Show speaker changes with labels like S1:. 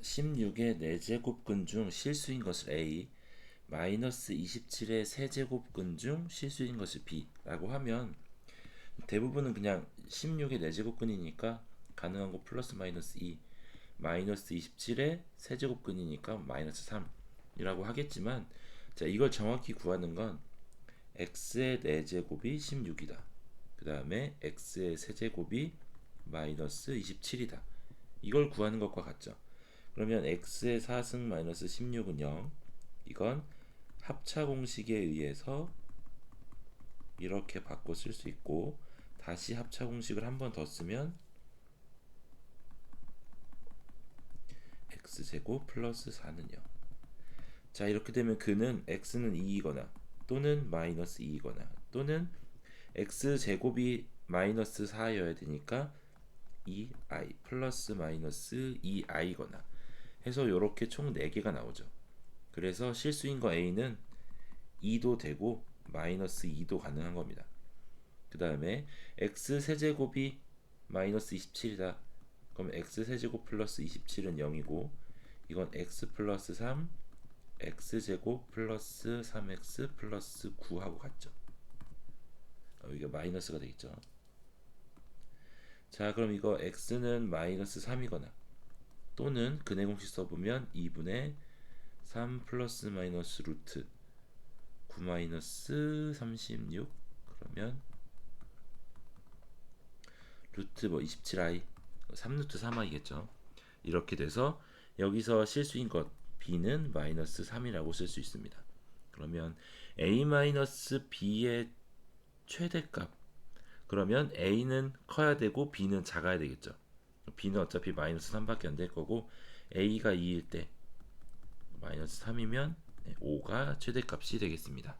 S1: 16의 4제곱근 중 실수인 것을 A, 마이너스 27의 세제곱근 중 실수인 것을 B라고 하면 대부분은 그냥 16의 4제곱근이니까 가능한 거 플러스 마이너스 2, 마이너스 27의 세제곱근이니까 마이너스 3이라고 하겠지만 자 이걸 정확히 구하는 건 x의 4제곱이 16이다. 그 다음에 x의 세제곱이 마이너스 27이다. 이걸 구하는 것과 같죠. 그러면 x의 4승 마이너스 16은 0. 이건 합차 공식에 의해서 이렇게 바꿔 쓸 수 있고 다시 합차 공식을 한 번 더 쓰면 x제곱 플러스 4는 0. 자 이렇게 되면 그는 x는 2이거나 또는 마이너스 2이거나 또는 x제곱이 마이너스 4여야 되니까 2i 플러스 마이너스 2i거나 해서 이렇게 총 4개가 나오죠. 그래서 실수인 거 a는 2도 되고 마이너스 2도 가능한 겁니다. 그 다음에 x 세제곱이 마이너스 27이다. 그럼 x 세제곱 플러스 27은 0이고 이건 x 플러스 3 x제곱 플러스 3x 플러스 9하고 같죠. 어, 이게 마이너스가 되겠죠. 자 그럼 이거 x는 마이너스 3이거나 또는 근해 공식 써보면 2분의 3 플러스 마이너스 루트 9 마이너스 36 그러면 루트 뭐 27i 3루트 3i겠죠. 이렇게 돼서 여기서 실수인 것 b는 마이너스 3이라고 쓸 수 있습니다. 그러면 a 마이너스 b의 최대값 그러면 a는 커야 되고 b는 작아야 되겠죠 b는 어차피 마이너스 3밖에 안 될 거고 a가 2일 때 마이너스 3이면 5가 최대값이 되겠습니다